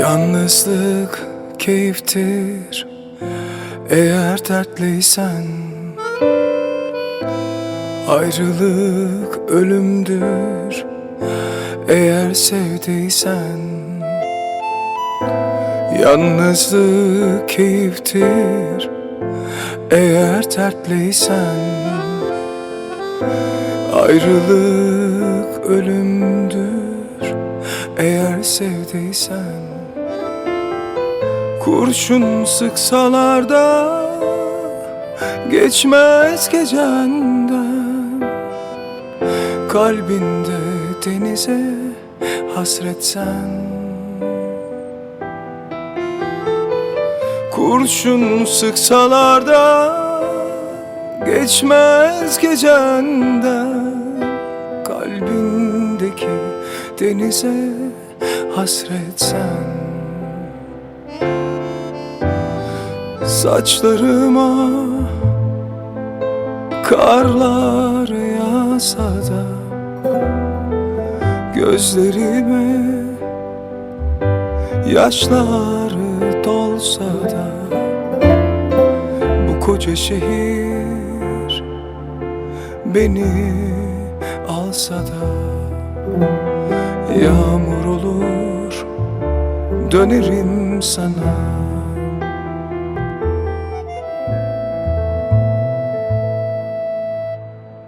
Yalnızlık keyiftir Eğer dertliysen. Ayrılık ölümdür Eğer sevdiysen. Yalnızlık keyiftir Eğer dertliysen. Ayrılık ölümdür Eğer sevdiysen Kurşun sıksalar da Geçmez gecenden. Kalbinde denize hasretsen Kurşun sıksalar da Geçmez gecenden. Kalbindeki denize hasretsen Saçlarıma karlar yağsa da Gözlerime yaşlar dolsa da Bu koca şehir beni alsa da Yağmur olur dönerim sana